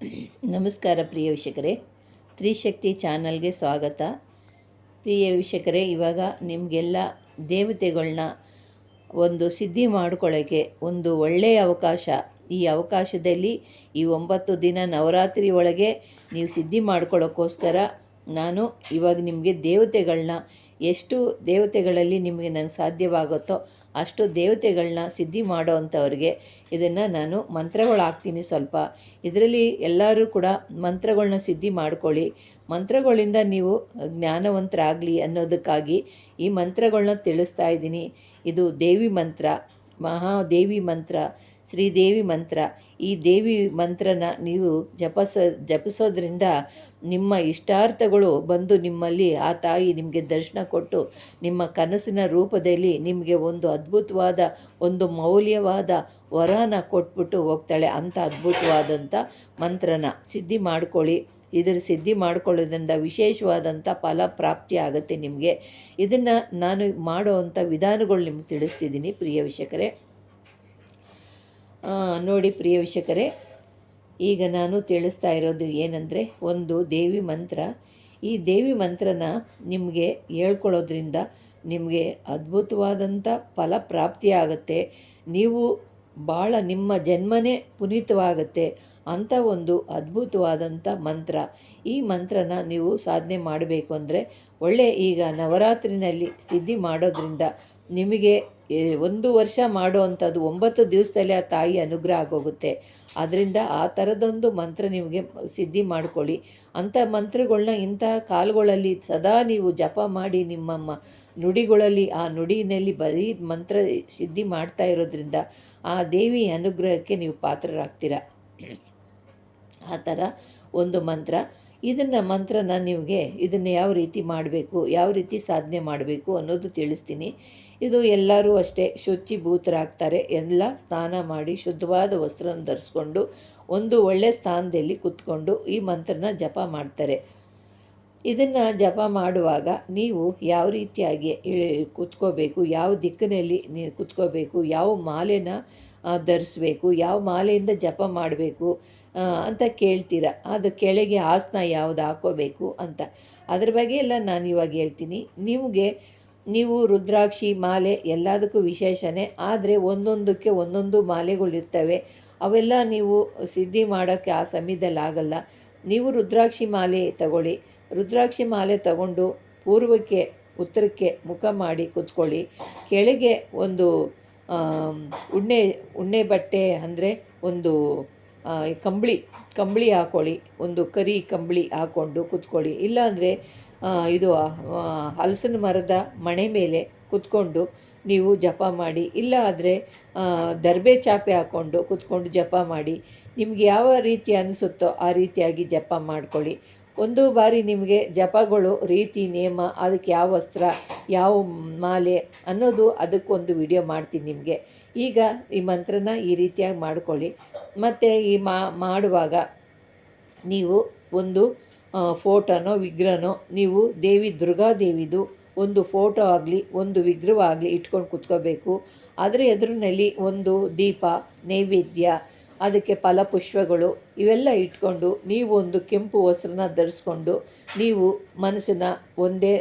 ನಮಸ್ಕಾರ ಪ್ರಿಯ ವೀಕ್ಷಕರೇ. ತ್ರಿಶಕ್ತಿ ಚಾನಲ್ಗೆ ಸ್ವಾಗತ. ಪ್ರಿಯ ವೀಕ್ಷಕರೇ, ಇವಾಗ ನಿಮಗೆಲ್ಲ ದೇವತೆಗಳನ್ನ ಒಂದು ಸಿದ್ಧಿ ಮಾಡ್ಕೊಳ್ಳೋಕ್ಕೆ ಒಂದು ಒಳ್ಳೆಯ ಅವಕಾಶ. ಈ ಅವಕಾಶದಲ್ಲಿ ಈ ಒಂಬತ್ತು ದಿನ ನವರಾತ್ರಿ ಒಳಗೆ ನೀವು ಸಿದ್ಧಿ ಮಾಡ್ಕೊಳ್ಳೋಕ್ಕೋಸ್ಕರ ನಾನು ಇವಾಗ ನಿಮಗೆ ದೇವತೆಗಳನ್ನ ಎಷ್ಟು ದೇವತೆಗಳಲ್ಲಿ ನಿಮಗೆ ನನಗೆ ಸಾಧ್ಯವಾಗುತ್ತೋ ಅಷ್ಟು ದೇವತೆಗಳನ್ನ ಸಿದ್ಧಿ ಮಾಡೋ ಅಂಥವ್ರಿಗೆ ಇದನ್ನು ನಾನು ಮಂತ್ರಗಳು ಹಾಕ್ತೀನಿ ಸ್ವಲ್ಪ. ಇದರಲ್ಲಿ ಎಲ್ಲರೂ ಕೂಡ ಮಂತ್ರಗಳನ್ನ ಸಿದ್ಧಿ ಮಾಡ್ಕೊಳ್ಳಿ. ಮಂತ್ರಗಳಿಂದ ನೀವು ಜ್ಞಾನವಂತರಾಗಲಿ ಅನ್ನೋದಕ್ಕಾಗಿ ಈ ಮಂತ್ರಗಳನ್ನ ತಿಳಿಸ್ತಾ ಇದ್ದೀನಿ. ಇದು ದೇವಿ ಮಂತ್ರ ಮಹಾದೇವಿ ಮಂತ್ರ ಶ್ರೀದೇವಿ ಮಂತ್ರ. ಈ ದೇವಿ ಮಂತ್ರನ ನೀವು ಜಪಸ ಜಪಿಸೋದ್ರಿಂದ ನಿಮ್ಮ ಇಷ್ಟಾರ್ಥಗಳು ಬಂದು ನಿಮ್ಮಲ್ಲಿ ಆ ತಾಯಿ ನಿಮಗೆ ದರ್ಶನ ಕೊಟ್ಟು ನಿಮ್ಮ ಕನಸಿನ ರೂಪದಲ್ಲಿ ನಿಮಗೆ ಒಂದು ಅದ್ಭುತವಾದ ಒಂದು ಮೌಲ್ಯವಾದ ವರನ ಕೊಟ್ಬಿಟ್ಟು ಹೋಗ್ತಾಳೆ. ಅಂಥ ಅದ್ಭುತವಾದಂಥ ಮಂತ್ರನ ಸಿದ್ಧಿ ಮಾಡ್ಕೊಳ್ಳಿ. ಇದರ ಸಿದ್ಧಿ ಮಾಡ್ಕೊಳ್ಳೋದ್ರಿಂದ ವಿಶೇಷವಾದಂಥ ಫಲ ಪ್ರಾಪ್ತಿ ಆಗುತ್ತೆ ನಿಮಗೆ. ಇದನ್ನು ನಾನು ಮಾಡುವಂಥ ವಿಧಾನಗಳು ನಿಮ್ಗೆ ತಿಳಿಸ್ತಿದ್ದೀನಿ ಪ್ರಿಯ ವೀಕ್ಷಕರೇ. ಆ, ನೋಡಿ ಪ್ರಿಯ ವೀಕ್ಷಕರೇ, ಈಗ ನಾನು ತಿಳಿಸ್ತಾ ಇರೋದು ಏನಂದರೆ, ಒಂದು ದೇವಿ ಮಂತ್ರ. ಈ ದೇವಿ ಮಂತ್ರನ ನಿಮಗೆ ಹೇಳ್ಕೊಳ್ಳೋದ್ರಿಂದ ನಿಮಗೆ ಅದ್ಭುತವಾದಂಥ ಫಲ ಪ್ರಾಪ್ತಿಯಾಗತ್ತೆ ನೀವು ಭಾಳ ನಿಮ್ಮ ಜನ್ಮನೇ ಪುನೀತವಾಗತ್ತೆ ಅಂಥ ಒಂದು ಅದ್ಭುತವಾದಂಥ ಮಂತ್ರ. ಈ ಮಂತ್ರನ ನೀವು ಸಾಧನೆ ಮಾಡಬೇಕು ಅಂದರೆ, ಒಳ್ಳೆ ಈಗ ನವರಾತ್ರಿನಲ್ಲಿ ಸಿದ್ಧಿ ಮಾಡೋದ್ರಿಂದ ನಿಮಗೆ ಒಂದು ವರ್ಷ ಮಾಡೋ ಅಂಥದ್ದು ಒಂಬತ್ತು ದಿವಸದಲ್ಲಿ ಆ ತಾಯಿ ಅನುಗ್ರಹ ಆಗೋಗುತ್ತೆ. ಅದರಿಂದ ಆ ಥರದೊಂದು ಮಂತ್ರ ನಿಮಗೆ ಸಿದ್ಧಿ ಮಾಡ್ಕೊಳ್ಳಿ. ಅಂಥ ಮಂತ್ರಗಳನ್ನ ಇಂಥ ಕಾಲಗಳಲ್ಲಿ ಸದಾ ನೀವು ಜಪ ಮಾಡಿ ನಿಮ್ಮ ನುಡಿಗಳಲ್ಲಿ ಆ ನುಡಿನಲ್ಲಿ ಬರೀ ಮಂತ್ರ ಸಿದ್ಧಿ ಮಾಡ್ತಾ ಇರೋದ್ರಿಂದ ಆ ದೇವಿ ಅನುಗ್ರಹಕ್ಕೆ ನೀವು ಪಾತ್ರರಾಗ್ತೀರ. ಆ ಥರ ಒಂದು ಮಂತ್ರ. ಇದನ್ನು ಮಂತ್ರನ ನಿಮಗೆ ಇದನ್ನು ಯಾವ ರೀತಿ ಮಾಡಬೇಕು, ಯಾವ ರೀತಿ ಸಾಧನೆ ಮಾಡಬೇಕು ಅನ್ನೋದು ತಿಳಿಸ್ತೀನಿ. ಇದು ಎಲ್ಲರೂ ಅಷ್ಟೇ ಶುಚಿಭೂತರಾಗ್ತಾರೆ ಎಲ್ಲ ಸ್ನಾನ ಮಾಡಿ ಶುದ್ಧವಾದ ವಸ್ತ್ರನ ಧರಿಸ್ಕೊಂಡು ಒಂದು ಒಳ್ಳೆಯ ಸ್ಥಾನದಲ್ಲಿ ಕೂತ್ಕೊಂಡು ಈ ಮಂತ್ರನ ಜಪ ಮಾಡ್ತಾರೆ. ಇದನ್ನು ಜಪ ಮಾಡುವಾಗ ನೀವು ಯಾವ ರೀತಿಯಾಗಿ ಕೂತ್ಕೋಬೇಕು, ಯಾವ ದಿಕ್ಕಿನಲ್ಲಿ ನೀವು ಕೂತ್ಕೋಬೇಕು, ಯಾವ ಮಾಲೆನ ಧರಿಸ್ಬೇಕು, ಯಾವ ಮಾಲೆಯಿಂದ ಜಪ ಮಾಡಬೇಕು ಅಂತ ಕೇಳ್ತೀರ? ಅದು ಕೆಳಗೆ ಆಸನ ಯಾವುದು ಹಾಕೋಬೇಕು ಅಂತ. ಅದ್ರ ಬಗ್ಗೆ ಎಲ್ಲ ನಾನು ಇವಾಗ ಹೇಳ್ತೀನಿ. ನಿಮಗೆ, ನೀವು ರುದ್ರಾಕ್ಷಿ ಮಾಲೆ ಎಲ್ಲದಕ್ಕೂ ವಿಶೇಷನೇ, ಆದರೆ ಒಂದೊಂದಕ್ಕೆ ಒಂದೊಂದು ಮಾಲೆಗಳಿರ್ತವೆ ಅವೆಲ್ಲ ನೀವು ಸಿದ್ಧಿ ಮಾಡೋಕ್ಕೆ ಆ ಸಮಯದಲ್ಲಿ ಆಗಲ್ಲ. ನೀವು ರುದ್ರಾಕ್ಷಿ ಮಾಲೆ ತಗೊಳ್ಳಿ. ರುದ್ರಾಕ್ಷಿ ಮಾಲೆ ತಗೊಂಡು ಪೂರ್ವಕ್ಕೆ, ಉತ್ತರಕ್ಕೆ ಮುಖ ಮಾಡಿ ಕೂತ್ಕೊಳ್ಳಿ. ಕೆಳಗೆ ಒಂದು ಉಣ್ಣೆ ಉಣ್ಣೆ ಬಟ್ಟೆ ಅಂದರೆ ಒಂದು ಕಂಬಳಿ ಕಂಬಳಿ ಹಾಕ್ಕೊಳ್ಳಿ ಒಂದು ಕರಿ ಕಂಬಳಿ ಹಾಕ್ಕೊಂಡು ಕೂತ್ಕೊಳ್ಳಿ. ಇಲ್ಲಾಂದರೆ ಇದು ಹಲಸಿನ ಮರದ ಮಣೆ ಮೇಲೆ ಕೂತ್ಕೊಂಡು ನೀವು ಜಪ ಮಾಡಿ. ಇಲ್ಲ ಆದರೆ ದರ್ಬೆ ಚಾಪೆ ಹಾಕ್ಕೊಂಡು ಕೂತ್ಕೊಂಡು ಜಪ ಮಾಡಿ. ನಿಮಗೆ ಯಾವ ರೀತಿ ಅನಿಸುತ್ತೋ ಆ ರೀತಿಯಾಗಿ ಜಪ ಮಾಡ್ಕೊಳ್ಳಿ. ಒಂದು ಬಾರಿ ನಿಮಗೆ ಜಪಗಳು, ರೀತಿ ನಿಯಮ ಅದಕ್ಕೆ ಯಾವ ವಸ್ತ್ರ, ಯಾವ ಮಾಲೆ ಅನ್ನೋದು ಅದಕ್ಕೊಂದು ವಿಡಿಯೋ ಮಾಡ್ತೀನಿ ನಿಮಗೆ. ಈಗ ಈ ಮಂತ್ರನ ಈ ರೀತಿಯಾಗಿ ಮಾಡ್ಕೊಳ್ಳಿ. ಮತ್ತು ಈ ಮಾಡುವಾಗ ನೀವು ಒಂದು ಫೋಟೋನೋ, ವಿಗ್ರಹನೋ, ನೀವು ದೇವಿ ದುರ್ಗಾದೇವಿದು ಒಂದು ಫೋಟೋ ಆಗಲಿ, ಒಂದು ವಿಗ್ರಹವಾಗಲಿ ಇಟ್ಕೊಂಡು ಕುತ್ಕೋಬೇಕು. ಅದರ ಎದುರಿನಲ್ಲಿ ಒಂದು ದೀಪ, ನೈವೇದ್ಯ ಅದಕ್ಕೆ ಫಲಪುಷ್ಪಗಳು ಇವೆಲ್ಲ ಇಟ್ಕೊಂಡು ನೀವು ಒಂದು ಕೆಂಪು ವಸ್ತ್ರನ ಧರಿಸ್ಕೊಂಡು ನೀವು ಮನಸ್ಸನ್ನ ಒಂದೇ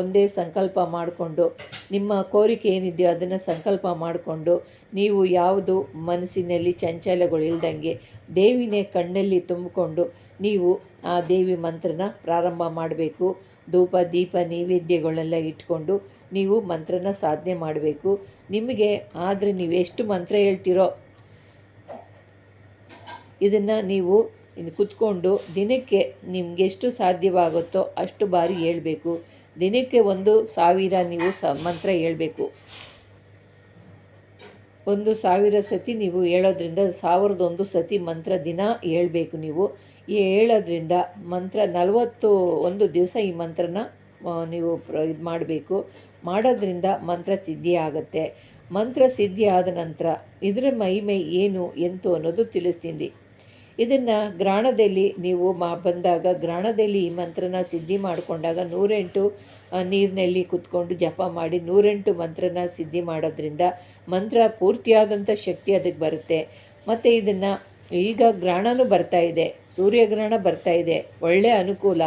ಒಂದೇ ಸಂಕಲ್ಪ ಮಾಡಿಕೊಂಡು ನಿಮ್ಮ ಕೋರಿಕೆ ಏನಿದೆಯೋ ಅದನ್ನು ಸಂಕಲ್ಪ ಮಾಡಿಕೊಂಡು ನೀವು ಯಾವುದು ಮನಸ್ಸಿನಲ್ಲಿ ಚಂಚಲಗಳು ಇಲ್ದಂಗೆ ದೇವಿನೇ ಕಣ್ಣಲ್ಲಿ ತುಂಬಿಕೊಂಡು ನೀವು ಆ ದೇವಿ ಮಂತ್ರನ ಪ್ರಾರಂಭ ಮಾಡಬೇಕು. ಧೂಪ, ದೀಪ, ನೈವೇದ್ಯಗಳೆಲ್ಲ ಇಟ್ಕೊಂಡು ನೀವು ಮಂತ್ರನ ಸಾಧನೆ ಮಾಡಬೇಕು. ನಿಮಗೆ ಆದರೆ ನೀವು ಎಷ್ಟು ಮಂತ್ರ ಹೇಳ್ತೀರೋ ಇದನ್ನು ನೀವು ಕುತ್ಕೊಂಡು ದಿನಕ್ಕೆ ನಿಮ್ಗೆ ಎಷ್ಟು ಸಾಧ್ಯವಾಗುತ್ತೋ ಅಷ್ಟು ಬಾರಿ ಹೇಳಬೇಕು. ದಿನಕ್ಕೆ ಒಂದು ಸಾವಿರ ನೀವು ಸ, ಮಂತ್ರ ಹೇಳಬೇಕು. ಒಂದು ಸಾವಿರ ಸತಿ ನೀವು ಹೇಳೋದ್ರಿಂದ ಸಾವಿರದ ಒಂದು ಸತಿ ಮಂತ್ರ ದಿನ ಹೇಳಬೇಕು ನೀವು. ಈ ಹೇಳೋದ್ರಿಂದ ಮಂತ್ರ ನಲವತ್ತು ಒಂದು ದಿವಸ ಈ ಮಂತ್ರನ ನೀವು ಪ್ರ, ಇದು ಮಾಡಬೇಕು. ಮಾಡೋದ್ರಿಂದ ಮಂತ್ರ ಸಿದ್ಧಿ ಆಗುತ್ತೆ. ಮಂತ್ರ ಸಿದ್ಧಿ ಆದ ನಂತರ ಇದರ ಮಹಿಮೆ ಏನು ಎಂತು ಅನ್ನೋದು ತಿಳಿಸ್ತೀನಿ. ಇದನ್ನು ಗ್ರಾಣದಲ್ಲಿ ನೀವು ಮಾ, ಬಂದಾಗ ಗ್ರಾಣದಲ್ಲಿ ಈ ಮಂತ್ರನ ಸಿದ್ಧಿ ಮಾಡಿಕೊಂಡಾಗ ನೂರೆಂಟು ನೀರಿನಲ್ಲಿ ಕುತ್ಕೊಂಡು ಜಪ ಮಾಡಿ ನೂರೆಂಟು ಮಂತ್ರನ ಸಿದ್ಧಿ ಮಾಡೋದ್ರಿಂದ ಮಂತ್ರ ಪೂರ್ತಿಯಾದಂಥ ಶಕ್ತಿ ಅದಕ್ಕೆ ಬರುತ್ತೆ. ಮತ್ತು ಇದನ್ನು ಈಗ ಗ್ರಹಣನೂ ಬರ್ತಾ ಇದೆ, ಸೂರ್ಯಗ್ರಹಣ ಬರ್ತಾ ಇದೆ ಒಳ್ಳೆಯ ಅನುಕೂಲ.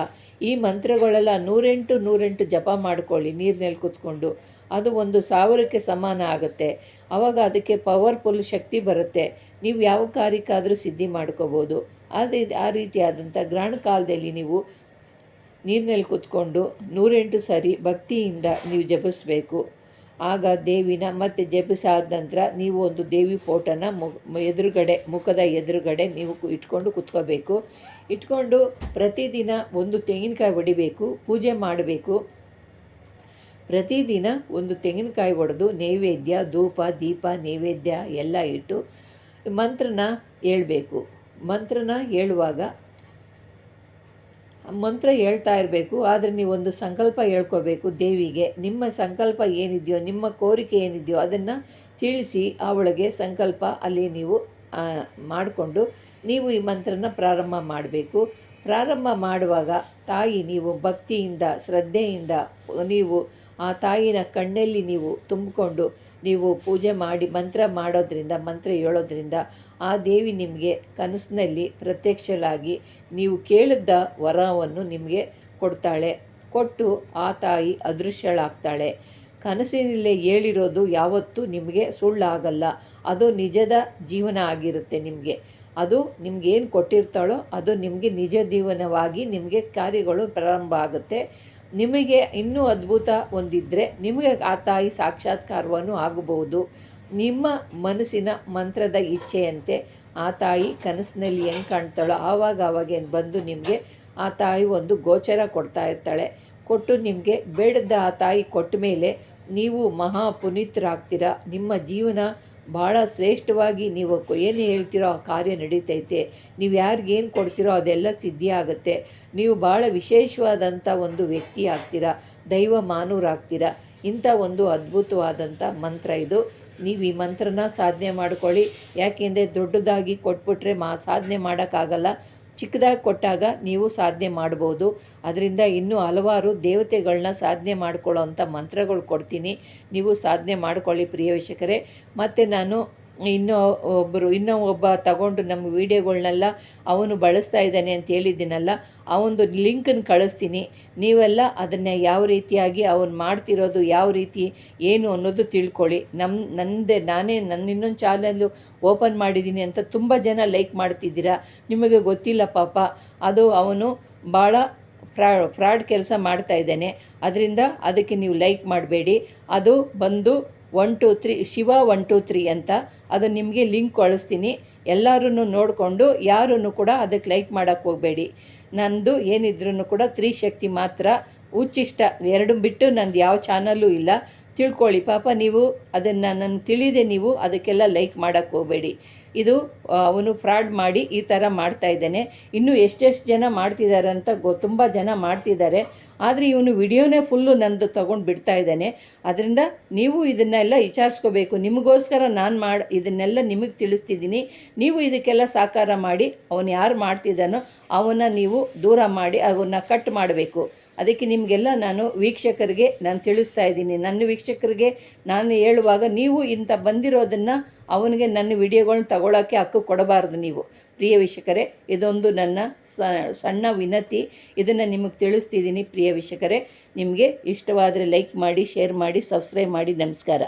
ಈ ಮಂತ್ರಗಳೆಲ್ಲ ನೂರೆಂಟು ನೂರೆಂಟು ಜಪ ಮಾಡ್ಕೊಳ್ಳಿ ನೀರಿನಲ್ಲಿ ಕುತ್ಕೊಂಡು. ಅದು ಒಂದು ಸಾವಿರಕ್ಕೆ ಸಮಾನ ಆಗುತ್ತೆ. ಆವಾಗ ಅದಕ್ಕೆ ಪವರ್ಫುಲ್ ಶಕ್ತಿ ಬರುತ್ತೆ. ನೀವು ಯಾವ ಕಾರ್ಯಕ್ಕಾದರೂ ಸಿದ್ಧಿ ಮಾಡ್ಕೋಬೋದು. ಅದೇ ಆ ರೀತಿಯಾದಂಥ ಗ್ರಹಣ ಕಾಲದಲ್ಲಿ ನೀವು ನೀರಿನಲ್ಲಿ ಕೂತ್ಕೊಂಡು ನೂರೆಂಟು ಸರಿ ಭಕ್ತಿಯಿಂದ ನೀವು ಜಪಿಸಬೇಕು. ಆಗ ದೇವಿನ ಮತ್ತೆ ಜಪಿಸಾದ ನಂತರ ನೀವು ಒಂದು ದೇವಿ ಫೋಟೋನ ಮು, ಎದುರುಗಡೆ, ಮುಖದ ಎದುರುಗಡೆ ನೀವು ಇಟ್ಕೊಂಡು ಕುತ್ಕೋಬೇಕು. ಇಟ್ಕೊಂಡು ಪ್ರತಿದಿನ ಒಂದು ತೆಂಗಿನಕಾಯಿ ಹೊಡಿಬೇಕು ಪೂಜೆ ಮಾಡಬೇಕು. ಪ್ರತಿದಿನ ಒಂದು ತೆಂಗಿನಕಾಯಿ ಒಡೆದು ನೈವೇದ್ಯ, ಧೂಪ, ದೀಪ, ನೈವೇದ್ಯ ಎಲ್ಲ ಇಟ್ಟು ಮಂತ್ರನ ಹೇಳಬೇಕು. ಮಂತ್ರನ ಹೇಳುವಾಗ ಮಂತ್ರ ಹೇಳ್ತಾ ಇರಬೇಕು. ಆದರೆ ನೀವು ಒಂದು ಸಂಕಲ್ಪ ಹೇಳ್ಕೋಬೇಕು ದೇವಿಗೆ. ನಿಮ್ಮ ಸಂಕಲ್ಪ ಏನಿದೆಯೋ, ನಿಮ್ಮ ಕೋರಿಕೆ ಏನಿದೆಯೋ ಅದನ್ನು ತಿಳಿಸಿ ಅವಳಿಗೆ ಸಂಕಲ್ಪ ಅಲ್ಲಿ ನೀವು ಮಾಡಿಕೊಂಡು ನೀವು ಈ ಮಂತ್ರನ ಪ್ರಾರಂಭ ಮಾಡಬೇಕು. ಪ್ರಾರಂಭ ಮಾಡುವಾಗ ತಾಯಿ ನೀವು ಭಕ್ತಿಯಿಂದ, ಶ್ರದ್ಧೆಯಿಂದ ನೀವು ಆ ತಾಯಿನ ಕಣ್ಣಲ್ಲಿ ನೀವು ತುಂಬಿಕೊಂಡು ನೀವು ಪೂಜೆ ಮಾಡಿ, ಮಂತ್ರ ಮಾಡೋದ್ರಿಂದ, ಮಂತ್ರ ಹೇಳೋದ್ರಿಂದ ಆ ದೇವಿ ನಿಮಗೆ ಕನಸಿನಲ್ಲಿ ಪ್ರತ್ಯಕ್ಷಳಾಗಿ ನೀವು ಕೇಳಿದ್ದ ವರವನ್ನು ನಿಮಗೆ ಕೊಡ್ತಾಳೆ. ಕೊಟ್ಟು ಆ ತಾಯಿ ಅದೃಶ್ಯಳಾಗ್ತಾಳೆ. ಕನಸಿನಲ್ಲೇ ಹೇಳಿರೋದು ಯಾವತ್ತೂ ನಿಮಗೆ ಸುಳ್ಳಾಗಲ್ಲ. ಅದು ನಿಜದ ಜೀವನ ಆಗಿರುತ್ತೆ ನಿಮಗೆ. ಅದು ನಿಮ್ಗೇನು ಕೊಟ್ಟಿರ್ತಾಳೋ, ಅದು ನಿಮಗೆ ನಿಜ ಜೀವನವಾಗಿ ನಿಮಗೆ ಕಾರ್ಯಗಳು ಪ್ರಾರಂಭ ಆಗುತ್ತೆ. ನಿಮಗೆ ಇನ್ನೂ ಅದ್ಭುತ ಒಂದಿದ್ದರೆ ನಿಮಗೆ ಆ ತಾಯಿ ಸಾಕ್ಷಾತ್ಕಾರವನ್ನು ಆಗಬಹುದು. ನಿಮ್ಮ ಮನಸ್ಸಿನ ಮಂತ್ರದ ಇಚ್ಛೆಯಂತೆ ಆ ತಾಯಿ ಕನಸಿನಲ್ಲಿ ಹೆಂಗೆ ಕಾಣ್ತಾಳೋ ಆವಾಗ ಆವಾಗ ಬಂದು ನಿಮಗೆ ಆ ತಾಯಿ ಒಂದು ಗೋಚರ ಕೊಡ್ತಾ ಇರ್ತಾಳೆ. ಕೊಟ್ಟು ನಿಮಗೆ ಬೇಡದ ಆ ತಾಯಿ ಕೊಟ್ಟ ಮೇಲೆ ನೀವು ಮಹಾ ಪುನೀತರಾಗ್ತೀರ. ನಿಮ್ಮ ಜೀವನ ಭಾಳ ಶ್ರೇಷ್ಠವಾಗಿ ನೀವು ಏನು ಹೇಳ್ತೀರೋ ಆ ಕಾರ್ಯ ನಡೀತೈತೆ. ನೀವು ಯಾರಿಗೇನು ಕೊಡ್ತೀರೋ ಅದೆಲ್ಲ ಸಿದ್ಧಿ ಆಗುತ್ತೆ. ನೀವು ಭಾಳ ವಿಶೇಷವಾದಂಥ ಒಂದು ವ್ಯಕ್ತಿ ಆಗ್ತೀರಾ. ದೈವ ಮಾನೂರಾಗ್ತೀರಾ. ಇಂಥ ಒಂದು ಅದ್ಭುತವಾದಂಥ ಮಂತ್ರ ಇದು. ನೀವು ಈ ಮಂತ್ರನ ಸಾಧನೆ ಮಾಡ್ಕೊಳ್ಳಿ. ಯಾಕೆಂದರೆ ದೊಡ್ಡದಾಗಿ ಕೊಟ್ಬಿಟ್ರೆ ಮಾ ಸಾಧನೆ ಮಾಡೋಕ್ಕಾಗಲ್ಲ. ಚಿಕ್ಕದಾಗಿ ಕೊಟ್ಟಾಗ ನೀವು ಸಾಧನೆ ಮಾಡ್ಬೋದು. ಅದರಿಂದ ಇನ್ನೂ ಹಲವಾರು ದೇವತೆಗಳನ್ನ ಸಾಧನೆ ಮಾಡ್ಕೊಳ್ಳೋ ಅಂಥ ಮಂತ್ರಗಳು ಕೊಡ್ತೀನಿ. ನೀವು ಸಾಧನೆ ಮಾಡ್ಕೊಳ್ಳಿ ಪ್ರಿಯ ಮತ್ತು ನಾನು ಇನ್ನೂ ಒಬ್ಬರು, ಇನ್ನೂ ಒಬ್ಬ ತಗೊಂಡು ನಮ್ಮ ವೀಡಿಯೋಗಳ್ನೆಲ್ಲ ಅವನು ಬಳಸ್ತಾ ಇದ್ದಾನೆ ಅಂತ ಹೇಳಿದ್ದೀನಲ್ಲ, ಅವನದು ಲಿಂಕನ್ನು ಕಳಿಸ್ತೀನಿ. ನೀವೆಲ್ಲ ಅದನ್ನು ಯಾವ ರೀತಿಯಾಗಿ ಅವನು ಮಾಡ್ತಿರೋದು, ಯಾವ ರೀತಿ, ಏನು ಅನ್ನೋದು ತಿಳ್ಕೊಳ್ಳಿ. ನಮ್ಮ ನನ್ನದೇ ನಾನೇ, ನನ್ನ ಇನ್ನೊಂದು ಚಾನಲ್ಲು ಓಪನ್ ಮಾಡಿದ್ದೀನಿ ಅಂತ ತುಂಬ ಜನ ಲೈಕ್ ಮಾಡ್ತಿದ್ದೀರಾ? ನಿಮಗೆ ಗೊತ್ತಿಲ್ಲ ಪಾಪ. ಅದು ಅವನು ಭಾಳ ಫ್ರಾ, ಫ್ರಾಡ್ ಕೆಲಸ ಮಾಡ್ತಾ ಇದ್ದಾನೆ. ಅದರಿಂದ ಅದಕ್ಕೆ ನೀವು ಲೈಕ್ ಮಾಡಬೇಡಿ. ಅದು ಬಂದು one, two, three, Shiva one, two, three ಅಂತ ಅದು ನಿಮಗೆ ಲಿಂಕ್ ಕಳಿಸ್ತೀನಿ. ಎಲ್ಲರೂ ನೋಡಿಕೊಂಡು ಯಾರೂ ಕೂಡ ಅದಕ್ಕೆ ಲೈಕ್ ಮಾಡೋಕ್ಕೆ ಹೋಗಬೇಡಿ. ನಂದು ಏನಿದ್ರೂ ಕೂಡ ತ್ರೀ ಶಕ್ತಿ ಮಾತ್ರ. ಉಚ್ಚಿಷ್ಟ ಎರಡು ಬಿಟ್ಟು ನಂದು ಯಾವ ಚಾನಲ್ಲೂ ಇಲ್ಲ. ತಿಳ್ಕೊಳ್ಳಿ ಪಾಪ ನೀವು ಅದನ್ನು ನನ್ನ ತಿಳಿದೆ ನೀವು ಅದಕ್ಕೆಲ್ಲ ಲೈಕ್ ಮಾಡೋಕ್ಕೆ ಹೋಗಬೇಡಿ. ಇದು ಅವನು ಫ್ರಾಡ್ ಮಾಡಿ ಈ ಥರ ಮಾಡ್ತಾ ಇದ್ದಾನೆ. ಇನ್ನೂ ಎಷ್ಟೆಷ್ಟು ಜನ ಮಾಡ್ತಿದ್ದಾರೆ ಅಂತ ಗೊ, ತುಂಬ ಜನ ಮಾಡ್ತಿದ್ದಾರೆ. ಆದರೆ ಇವನು ವಿಡಿಯೋನೇ ಫುಲ್ಲು ನಂದು ತೊಗೊಂಡು ಬಿಡ್ತಾ ಇದ್ದಾನೆ. ಅದರಿಂದ ನೀವು ಇದನ್ನೆಲ್ಲ ವಿಚಾರಿಸ್ಕೋಬೇಕು. ನಿಮಗೋಸ್ಕರ ನಾನು ಮಾಡಿ, ಇದನ್ನೆಲ್ಲ ನಿಮಗೆ ತಿಳಿಸ್ತಿದ್ದೀನಿ. ನೀವು ಇದಕ್ಕೆಲ್ಲ ಸಾಕಾರ ಮಾಡಿ, ಅವನು ಯಾರು ಮಾಡ್ತಿದ್ದಾನೋ, ಅವನ್ನ ನೀವು ದೂರ ಮಾಡಿ, ಅವನ್ನ ಕಟ್ ಮಾಡಬೇಕು. ಅದಕ್ಕೆ ನಿಮಗೆಲ್ಲ ನಾನು ವೀಕ್ಷಕರಿಗೆ ನಾನು ತಿಳಿಸ್ತಾ ಇದ್ದೀನಿ. ನನ್ನ ವೀಕ್ಷಕರಿಗೆ ನಾನು ಹೇಳುವಾಗ ನೀವು ಇಂಥ ಬಂದಿರೋದನ್ನು ಅವನಿಗೆ ನನ್ನ ವಿಡಿಯೋಗಳನ್ನ ತಗೊಳ್ಳೋಕ್ಕೆ ಹಕ್ಕು ಕೊಡಬಾರ್ದು ನೀವು. ಪ್ರಿಯ ವೀಕ್ಷಕರೇ, ಇದೊಂದು ನನ್ನ ಸಣ್ಣ ವಿನತಿ. ಇದನ್ನು ನಿಮಗೆ ತಿಳಿಸ್ತಿದ್ದೀನಿ ಪ್ರಿಯ ವೀಕ್ಷಕರೇ. ನಿಮಗೆ ಇಷ್ಟವಾದರೆ ಲೈಕ್ ಮಾಡಿ ಶೇರ್ ಮಾಡಿ ಸಬ್ಸ್ಕ್ರೈಬ್ ಮಾಡಿ. ನಮಸ್ಕಾರ.